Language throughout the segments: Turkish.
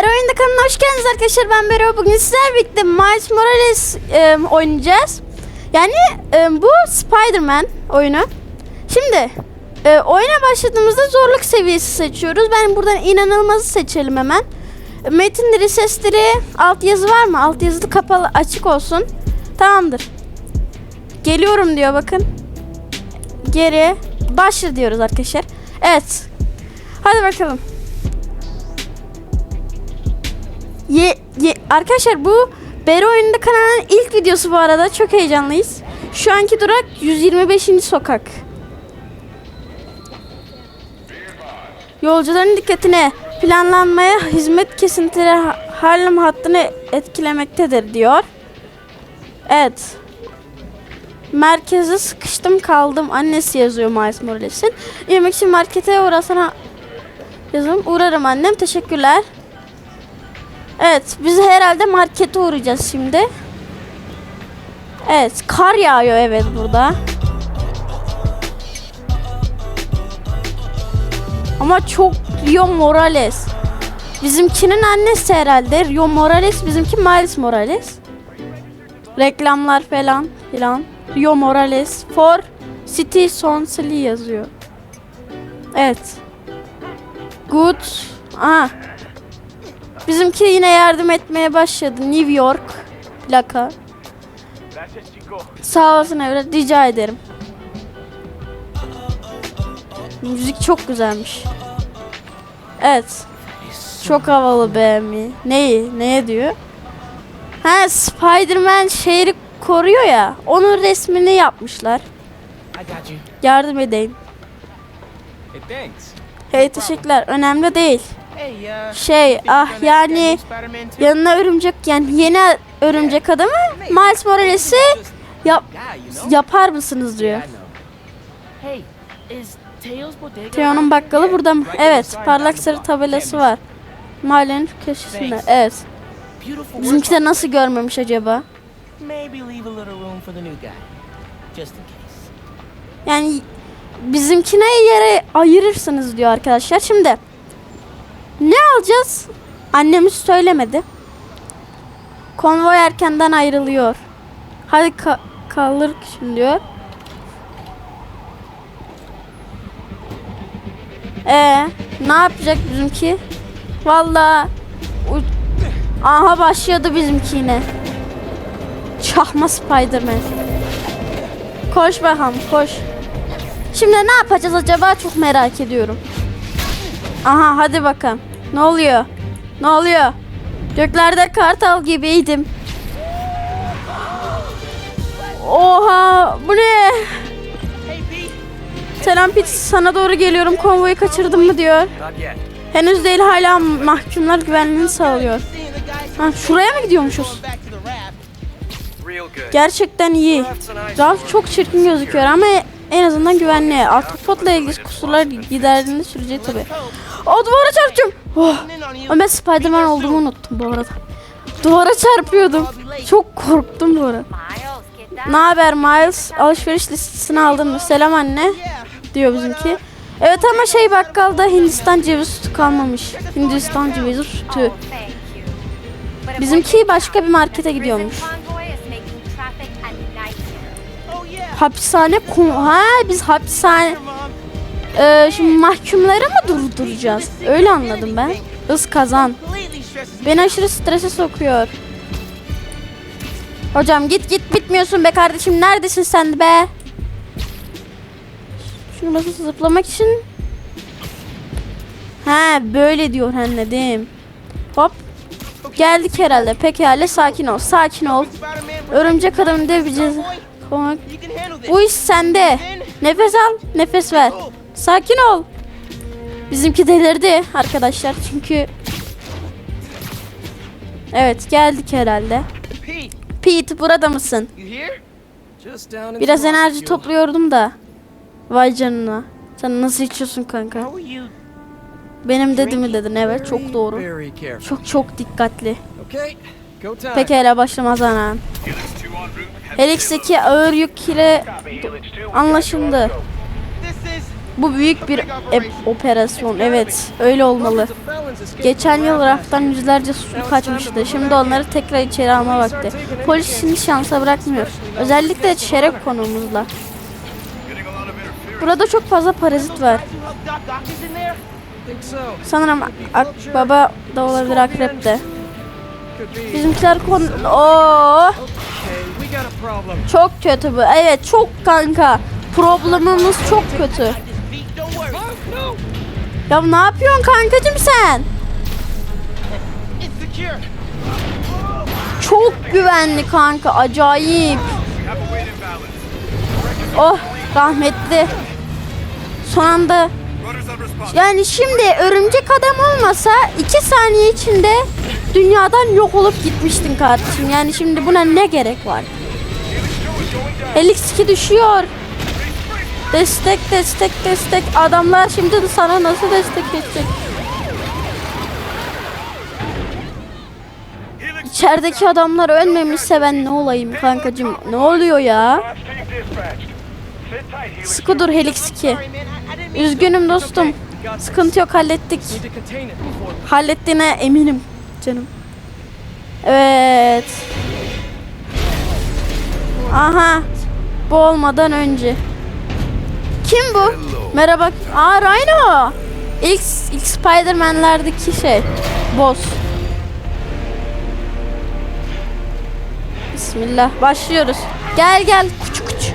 Bero Oyunda kanalına hoş geldiniz arkadaşlar. Ben Bero. Bugün sizlerle birlikte Miles Morales e, oynayacağız. Yani e, bu Spider-Man oyunu. Şimdi e, oyuna başladığımızda zorluk seviyesi seçiyoruz. Ben buradan inanılmazı seçelim hemen. Metinleri, sesleri, altyazı var mı? Altyazı kapalı, açık olsun. Tamamdır. Geliyorum diyor bakın. Geri. Başla diyoruz arkadaşlar. Evet. Hadi bakalım. Ye, ye, arkadaşlar bu Beri Oyunda kanalının ilk videosu bu arada. Çok heyecanlıyız. Şu anki durak 125. sokak. Yolcuların dikkatine planlanmaya hizmet kesintileri Ha- Harlem hattını etkilemektedir diyor. Evet. Merkeze sıkıştım kaldım. Annesi yazıyor Miles Morales'in. Yemek için markete uğrasana yazım. Uğrarım annem. Teşekkürler. Evet, biz herhalde markete uğrayacağız şimdi. Evet, kar yağıyor evet burada. Ama çok Rio Morales. Bizimkinin annesi herhalde. Rio Morales, bizimki Miles Morales. Reklamlar falan filan. Rio Morales for City Sonsili yazıyor. Evet. Good. Aha. Bizimki yine yardım etmeye başladı. New York plaka. Sağ olasın evlat. Rica ederim. Müzik çok güzelmiş. Evet. Çok havalı be mi? Neyi? Neye diyor? Ha Spider-Man şehri koruyor ya. Onun resmini yapmışlar. Yardım edeyim. Hey teşekkürler. Önemli değil. Şey ah yani yanına örümcek yani yeni örümcek adamı Miles Morales'i yap yapar mısınız diyor. Teo'nun bakkalı burada mı? Evet, parlak sarı tabelası var. Mahallenin köşesinde. Evet. Bizimki de nasıl görmemiş acaba? Yani bizimkine yere ayırırsınız diyor arkadaşlar. Şimdi ne alacağız? Annemiz söylemedi. Konvoy erkenden ayrılıyor. Hadi ka- kalır şimdi diyor. Ee, ne yapacak bizimki? Vallahi u- aha başladı bizimki yine. Çahma Spiderman. Koş bakalım koş. Şimdi ne yapacağız acaba çok merak ediyorum. Aha hadi bakalım. Ne oluyor? Ne oluyor? Göklerde kartal gibiydim. Oha bu ne? Selam Pete sana doğru geliyorum konvoyu kaçırdım mı diyor. Henüz değil hala mahkumlar güvenliğini sağlıyor. Ha, şuraya mı gidiyormuşuz? Gerçekten iyi. Ralph çok çirkin gözüküyor ama en azından güvenli. Ahtapotla ilgili kusurlar giderdiğini süreceği tabi. O duvara çarpacağım. Oh. Ama ben Spiderman olduğumu unuttum bu arada. Duvara çarpıyordum. Çok korktum bu arada. Ne haber Miles? Alışveriş listesini aldın mı? Selam anne diyor bizimki. Evet ama şey bakkalda Hindistan cevizi sütü kalmamış. Hindistan cevizi sütü. Bizimki başka bir markete gidiyormuş. Hapishane ha biz hapishane Ee, şimdi mahkumları mı durduracağız? Öyle anladım ben. Hız kazan. Beni aşırı strese sokuyor. Hocam git git bitmiyorsun be kardeşim. Neredesin sen be? Şunu basıp zıplamak için. Ha böyle diyor anladım. Hop. Geldik herhalde. Pekala sakin ol. Sakin ol. Örümcek handle this. Bu iş sende. Nefes al, nefes ver. Sakin ol. Bizimki delirdi arkadaşlar çünkü Evet geldik herhalde. Pete, Pete burada mısın? Biraz enerji topluyordum da. Vay canına. Sen nasıl içiyorsun kanka? Benim dedi mi dedin evet çok doğru. Çok çok dikkatli. Pekala başlamaz anan. Helix'teki ağır yük ile anlaşıldı. Bu büyük bir ep- operasyon. Evet, öyle olmalı. Geçen yıl raftan yüzlerce suçlu kaçmıştı. Şimdi onları tekrar içeri alma vakti. Polis şimdi şansa bırakmıyor. Özellikle şeref konumuzla. Burada çok fazla parazit var. Sanırım akbaba da olabilir akrep de. Bizimkiler kon... Oo, çok kötü bu. Evet çok kanka. Problemimiz çok kötü. Ya ne yapıyorsun kankacım sen? Çok güvenli kanka. Acayip. Oh rahmetli. Son anda yani şimdi örümcek adam olmasa iki saniye içinde dünyadan yok olup gitmiştin kardeşim. Yani şimdi buna ne gerek var? Helix 2 düşüyor. Destek destek destek. Adamlar şimdi sana nasıl destek edecek? İçerideki adamlar ölmemişse ben ne olayım kankacım? Ne oluyor ya? Sıkı dur Helix 2. Üzgünüm dostum. Sıkıntı yok hallettik. Hallettiğine eminim canım. Evet. Aha. Bu olmadan önce. Kim bu? Merhaba. Aa Rhino. İlk, ilk Spider-Man'lerdeki şey. Boss. Bismillah. Başlıyoruz. Gel gel. Kuç kuç.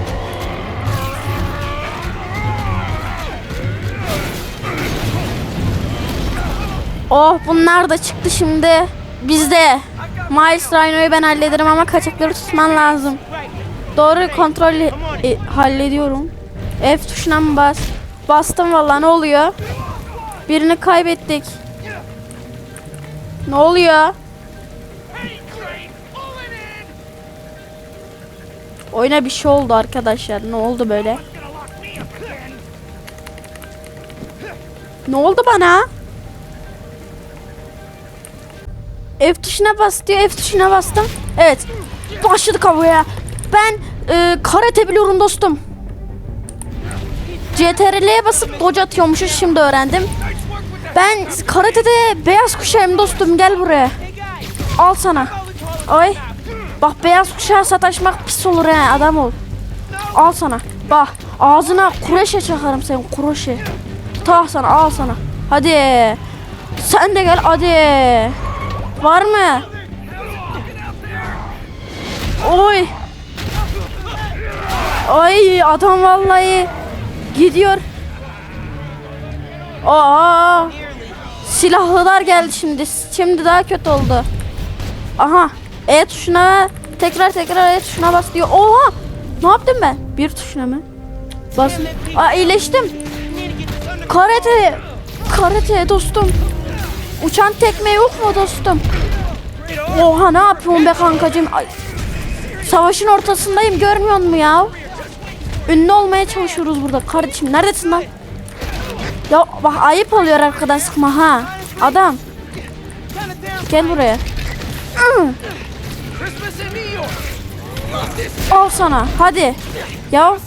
Oh bunlar da çıktı şimdi. Bizde. Miles Rhino'yu ben hallederim ama kaçakları tutman lazım. Doğru kontrol e, hallediyorum. F tuşuna mı bas? Bastım vallahi ne oluyor? Birini kaybettik. Ne oluyor? Oyuna bir şey oldu arkadaşlar. Ne oldu böyle? Ne oldu bana? F tuşuna bas diyor. F tuşuna bastım. Evet. Başladık havaya. Ben e, karate biliyorum dostum. CTRL'ye basıp dodge atıyormuşuz şimdi öğrendim. Ben karatede beyaz kuşağım dostum gel buraya. Al sana. Ay. Bak beyaz kuşağa sataşmak pis olur he adam ol. Al sana. Bak ağzına kureşe çakarım senin kureşe. Tah sana al sana. Hadi. Sen de gel hadi. Var mı? Oy. Ay adam vallahi gidiyor. Aa. Silahlılar geldi şimdi. Şimdi daha kötü oldu. Aha. E tuşuna tekrar tekrar E tuşuna bas diyor. Oha. Ne yaptım ben? Bir tuşuna mı? Bas. Aa iyileştim. Karate. Karate dostum. Uçan tekme yok mu dostum? Oha ne yapıyorsun be kankacığım? Ay. Savaşın ortasındayım görmüyor musun ya? Ünlü olmaya çalışıyoruz burada. Kardeşim neredesin lan? Ya bak ayıp oluyor arkadan sıkma ha. Adam. Gel buraya. Al sana hadi. Ya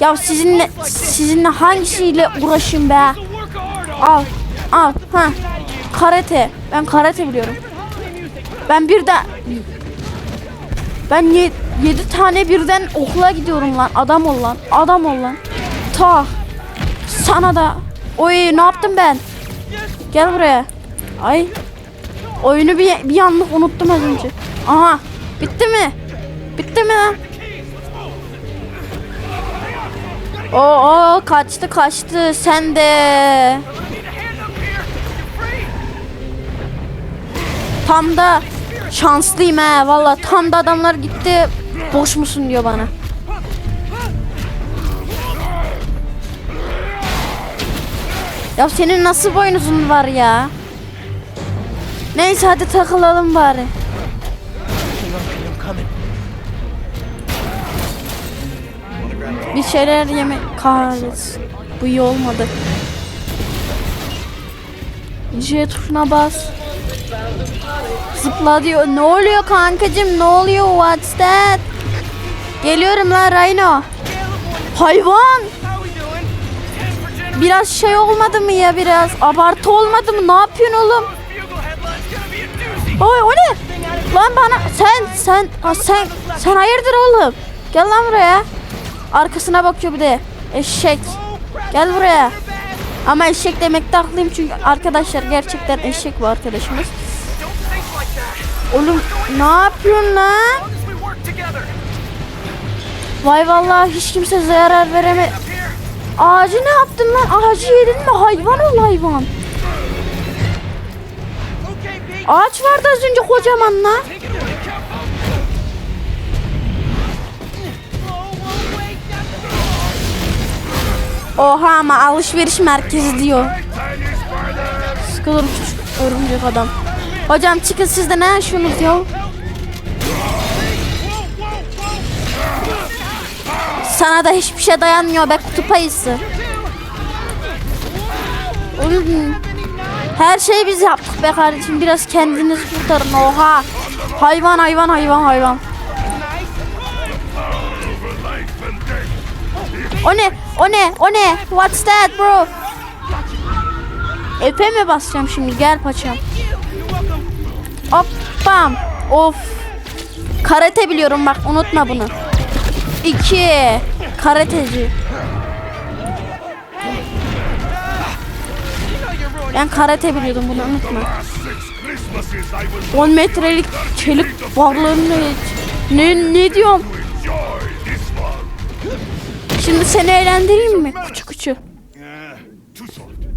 ya sizinle sizinle hangisiyle uğraşayım be? Al. Al. Ha. Karate. Ben karate biliyorum. Ben bir de ben niye 7 tane birden okula gidiyorum lan. Adam ol lan. Adam ol lan. Ta. Sana da. Oy ne yaptım ben? Gel buraya. Ay. Oyunu bir, bir anlık unuttum az önce. Aha. Bitti mi? Bitti mi lan? Oo kaçtı kaçtı. Sen de. Tam da şanslıyım he valla tam da adamlar gitti boş musun diyor bana. Ya senin nasıl boynuzun var ya? Neyse hadi takılalım bari. Bir şeyler yemek kahretsin. Bu iyi olmadı. J tuşuna bas. Zıpla diyor. Ne oluyor kankacım? Ne oluyor? What's that? Geliyorum lan Rhino. Hayvan. Biraz şey olmadı mı ya biraz abartı olmadı mı? Ne yapıyorsun oğlum? Oy o ne? Lan bana sen sen ha, sen sen hayırdır oğlum? Gel lan buraya. Arkasına bakıyor bir de. Eşek. Gel buraya. Ama eşek demekte haklıyım çünkü arkadaşlar gerçekten eşek bu arkadaşımız. Oğlum ne yapıyorsun lan? Vay vallahi hiç kimse zarar vereme. Up here. Ağacı ne yaptın lan? Ağacı yedin mi? Hayvan ol hayvan. Ağaç vardı az önce kocaman lan. Oha ama alışveriş merkezi diyor. Sıkılır küçük örümcek adam. Hocam çıkın siz de ne yaşıyorsunuz ya? Sana da hiçbir şey dayanmıyor be kutup ayısı. Her şeyi biz yaptık be kardeşim. Biraz kendiniz kurtarın. Oha. Hayvan hayvan hayvan hayvan. O ne? O ne? O ne? What's that bro? Epe mi basacağım şimdi? Gel paçam. Hop bam. Of. Karate biliyorum bak unutma bunu. İki. Karateci. Ben karate biliyordum bunu unutma. 10 metrelik çelik varlığını ne, ne diyorum? Şimdi seni eğlendireyim mi? Küçük küçük.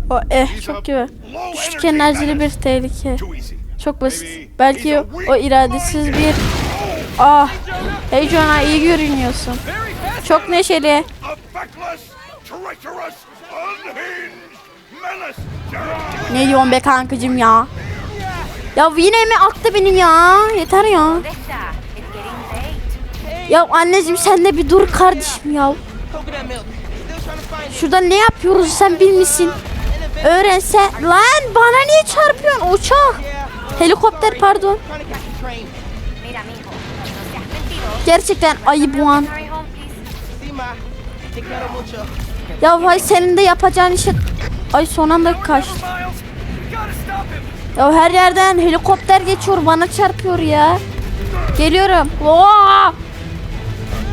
O eh çok gibi. Düşük enerjili bir tehlike. Çok basit. Belki o iradesiz bir... Ah. Hey Jonah iyi görünüyorsun. Çok neşeli. Ne diyorsun be kankacım ya? Ya yine mi attı benim ya? Yeter ya. Ya anneciğim sen de bir dur kardeşim ya. Şurada ne yapıyoruz sen bilmişsin. Öğrense. Lan bana niye çarpıyorsun uçak? Helikopter pardon. Gerçekten ayıp bu an. Ya vay senin de yapacağın işe... Ay son anda kaçtı. Ya her yerden helikopter geçiyor bana çarpıyor ya. Geliyorum. Oo!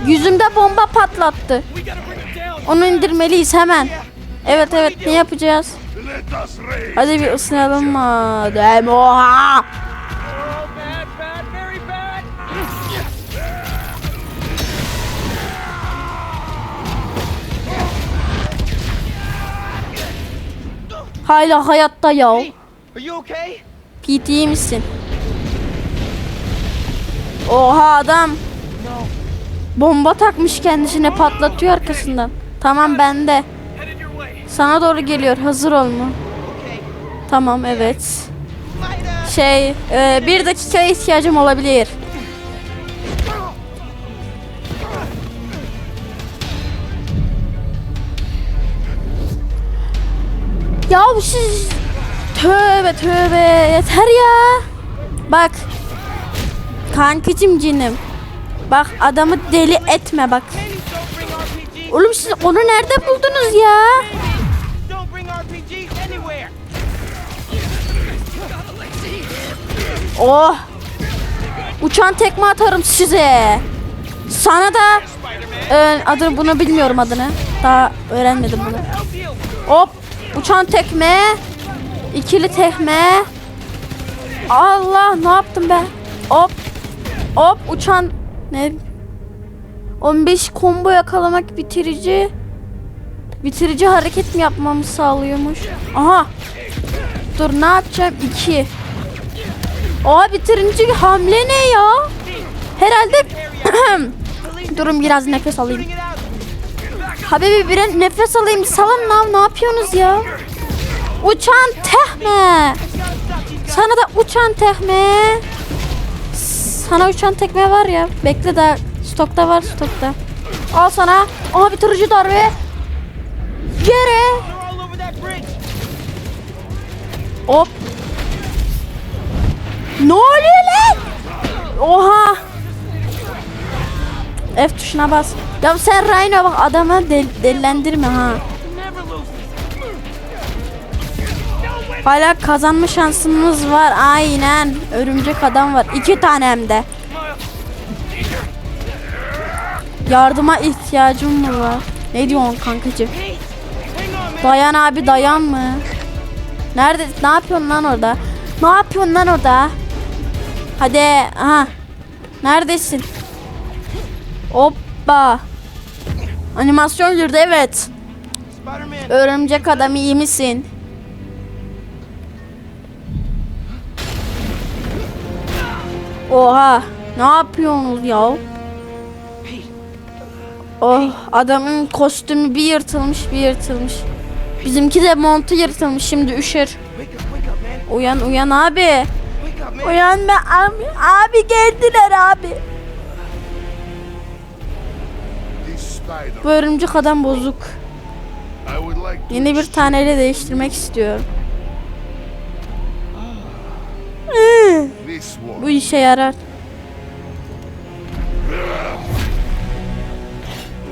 Yüzümde bomba patlattı. Onu indirmeliyiz hemen. Evet evet ne yapacağız? Hadi bir ısınalım madem. Oha! Bad, bad, very bad. Hala hayatta ya. Pete iyi misin? Oha adam. Bomba takmış kendisine patlatıyor arkasından. Tamam bende. Sana doğru geliyor. Hazır ol mu? Tamam evet. Şey e, bir dakikaya ihtiyacım olabilir. Ya siz tövbe tövbe yeter ya. Bak kankacım cinim. Bak adamı deli etme bak. Oğlum siz onu nerede buldunuz ya? Oh. Uçan tekme atarım size. Sana da e, adını bunu bilmiyorum adını. Daha öğrenmedim bunu. Hop. Uçan tekme. ikili tekme. Allah ne yaptım ben? Hop. Hop uçan ne? 15 combo yakalamak bitirici. Bitirici hareket mi yapmamı sağlıyormuş? Aha. Dur ne yapacağım? 2. Aa bitirici hamle ne ya? Herhalde Durun biraz nefes alayım. Habibi bir nefes alayım. Salın lan ne yapıyorsunuz ya? Uçan tekme. Sana da uçan tekme. Sana uçan tekme var ya. Bekle de stokta var stokta. Al sana. Aha bitirici darbe. Bridge. Hop. Ne oluyor lan? Oha. F tuşuna bas. Ya sen Rhino bak adamı del- delilendirme ha. Hala kazanma şansımız var. Aynen. Örümcek adam var. İki tane hem de. Yardıma ihtiyacım mı var? Ne diyorsun kankacığım? Dayan abi dayan mı? Nerede? Ne yapıyorsun lan orada? Ne yapıyorsun lan orada? Hadi. Aha. Neredesin? Hoppa. Animasyon girdi evet. Örümcek adam iyi misin? Oha. Ne yapıyorsunuz ya? Oh adamın kostümü bir yırtılmış bir yırtılmış. Bizimki de montu yırtılmış şimdi üşür. Uyan uyan abi. Uyan be abi. Abi geldiler abi. Bu örümcek adam bozuk. Yeni bir taneyle değiştirmek istiyorum. Bu işe yarar.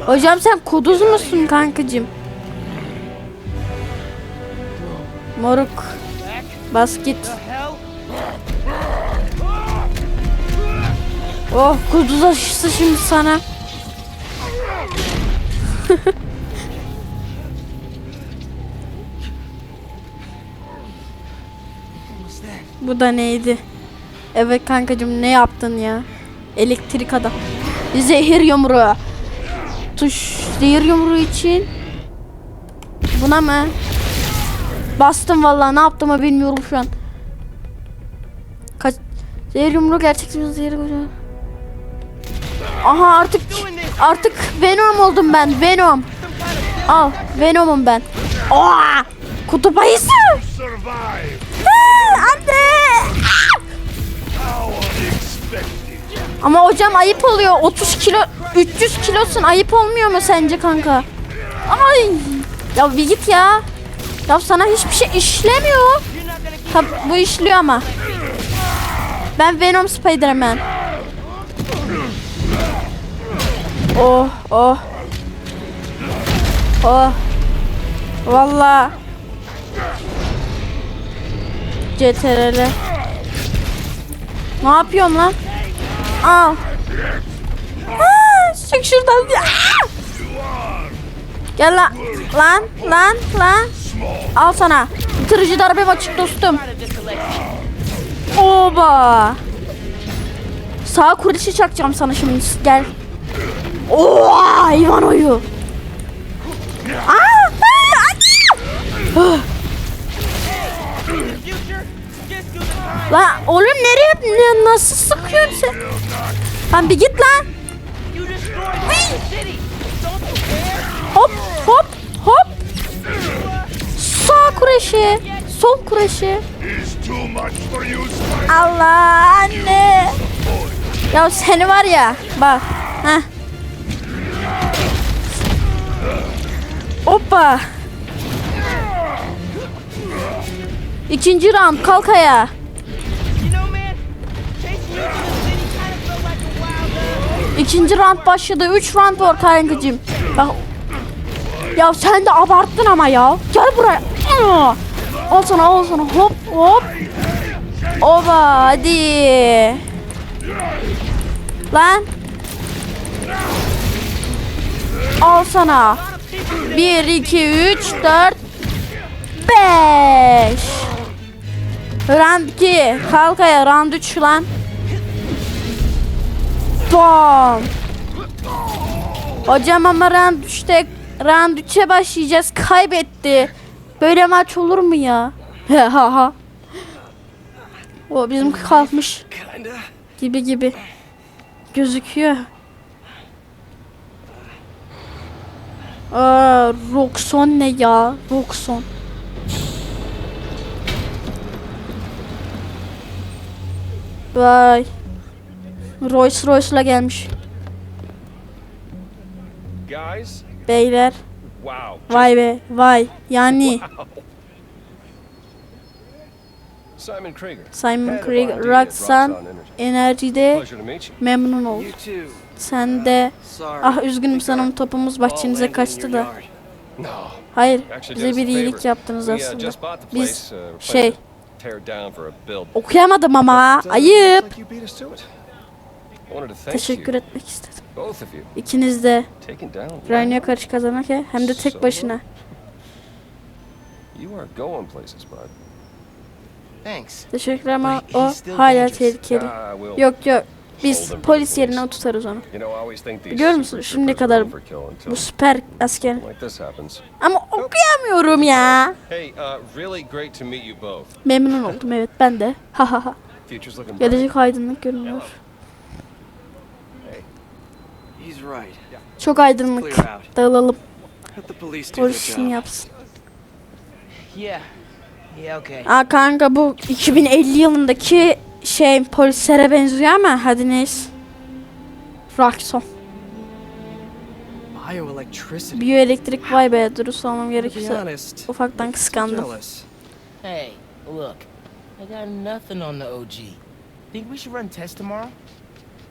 Hocam sen kuduz musun kankacığım? Moruk. Bas git. Oh kuduz aşısı şimdi sana. Bu da neydi? Evet kankacığım ne yaptın ya? Elektrik adam. Zehir yumruğu. Tuş zehir yumruğu için. Buna mı? Bastım vallahi ne yaptığımı bilmiyorum şu an. Kaç zehir yumruğu gerçek bir zehir yumruğu. Aha artık artık Venom oldum ben. Venom. Al Venom'um ben. Oha! Kutup ayısı. Aa, Anne. How Ama hocam ayıp oluyor. 30 kilo 300 kilosun ayıp olmuyor mu sence kanka? Ay. Ya bir git ya. Ya sana hiçbir şey işlemiyor. Tabi bu işliyor ama. Ben Venom Spider-Man. Oh oh. Oh. Valla. CTRL. Ne yapıyorsun lan? Al. Aa, çık şuradan. Aa! Gel lan. Lan lan lan. Al sana. Bitirici darbe açık dostum. Oba. Sağ kurişi çakacağım sana şimdi. Gel. Oo, hayvan oyu. Aa, aa, Lan oğlum nereye ne- nasıl sıkıyorsun sen? Lan bir git lan. Hop hop hop. Sağ kureşi. Sol kureşi. Allah anne. Ya seni var ya bak. Heh. Hoppa. İkinci round kalk ayağa. İkinci round başladı. Üç round var kankacığım. Bak. Ya sen de abarttın ama ya. Gel buraya. Al sana al sana hop hop. Oba hadi. Lan. Al sana. 1, 2, 3, 4, 5. Round 2. Kalk ayağa. Round 3 lan. Bam. Hocam ama round 3'te round 3'e başlayacağız. Kaybetti. Böyle maç olur mu ya? Ha ha. O bizim kalkmış gibi gibi gözüküyor. Aa, Roxon ne ya? Roxon. Vay. Rolls Royce'la gelmiş. Guys, Beyler. wow. Vay be. Vay. Yani Simon Krieger. Simon Head of Krieg, R&D at Roxanne enerjide memnun ol. Sen de ah üzgünüm sanırım topumuz bahçenize kaçtı da. Hayır. Bize bir iyilik yaptınız uh, aslında. Biz. Uh, şey okuyamadım ama uh, ayıp. Teşekkür etmek istedim. İkiniz de. Rhino'ya karşı kazanmak ya, hem de tek başına. You are going places, bud. Thanks. Teşekkürler ama o hala tehlikeli. Yok yok. Biz polis yerine tutarız onu. Biliyor musun, are kadar Bu süper asker. Ama okuyamıyorum ya. Hey, uh, really great to meet you both. Memnun oldum evet ben de. Ha. Gelecek aydınlık görünüyor. Hey, He's right. Çok aydınlık. Clear out. Dağılalım. Let the police do Polis işini yapsın. Yeah. Yeah, okay. Aa kanka bu 2050 yılındaki şey polislere benziyor ama hadi neyse. Bioelectricity. Biyoelektrik vay be dürüst olmam gerekirse ufaktan kıskandım. Hey, look. I got nothing on the OG. Think we should run tests tomorrow?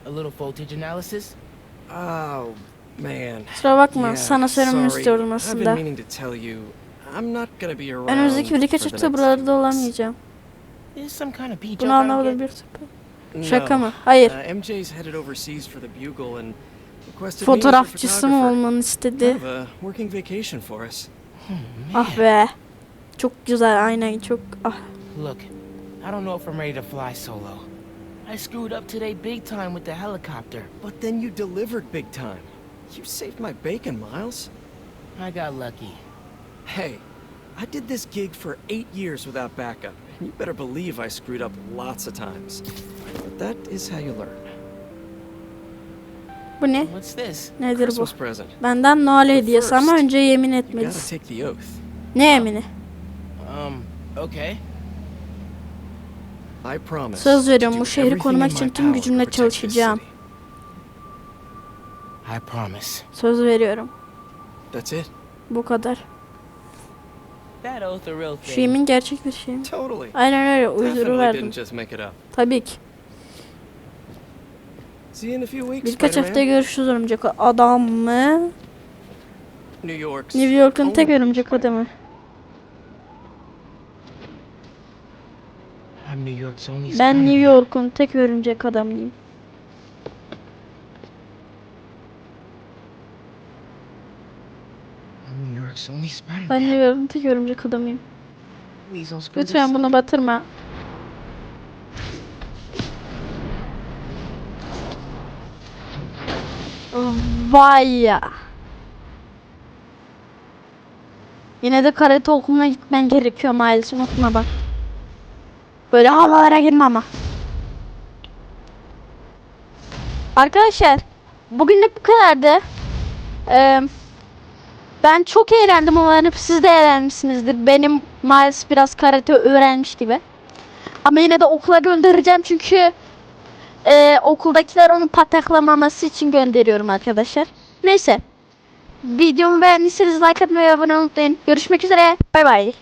A little voltage analysis? Oh, man. Kusura bakma Yeah, sana söylememi sorry. istiyordum I've been aslında. meaning to tell you. I'm not gonna be around Önümüzdeki the hafta next buralarda olamayacağım. Bunu anlamadım bir. No. Şaka mı? Hayır. Uh, MJ's headed overseas for the Bugle and requested me as her Fotoğrafçısı mı photographer. olmanı istedi? Kind of a working vacation for us. Ah be. Çok güzel aynen çok ah. Look, I don't know if I'm ready to fly solo. I screwed up today big time with the helicopter. But then you delivered big time. You saved my bacon, Miles. I got lucky. Hey, I did this gig for eight years without backup, and you better believe I screwed up lots of times. But that is how you learn. Bu ne? What's this? Nedir bu? Present. Benden Noel hediyesi ama önce yemin You gotta etmelisin. take the oath. Ne yemini? Um, okay. I promise. Söz veriyorum bu şehri korumak in için tüm gücümle çalışacağım. city. I promise. Söz veriyorum. That's it. Bu kadar. Şu yemin gerçek bir şey mi? Totally. Aynen öyle uyduru verdim. Tabii ki. See you in a few weeks, Birkaç haftaya görüşürüz örümcek adam mı? New York'un tek örümcek adamı. New York's only Ben. New York'un tek örümcek adamıyım. Ben New York'un tek örümcek adamıyım. Lütfen bunu batırma. Vay ya. Yine de karate okuluna gitmen gerekiyor Miles unutma bak. Böyle havalara girme ama. Arkadaşlar bugünlük bu kadardı. Ee, ben çok eğlendim umarım siz de eğlenmişsinizdir. Benim Miles biraz karate öğrenmiş gibi. Ama yine de okula göndereceğim çünkü e, okuldakiler onu pataklamaması için gönderiyorum arkadaşlar. Neyse. Videomu beğendiyseniz like atmayı abone olmayı unutmayın. Görüşmek üzere. Bay bay.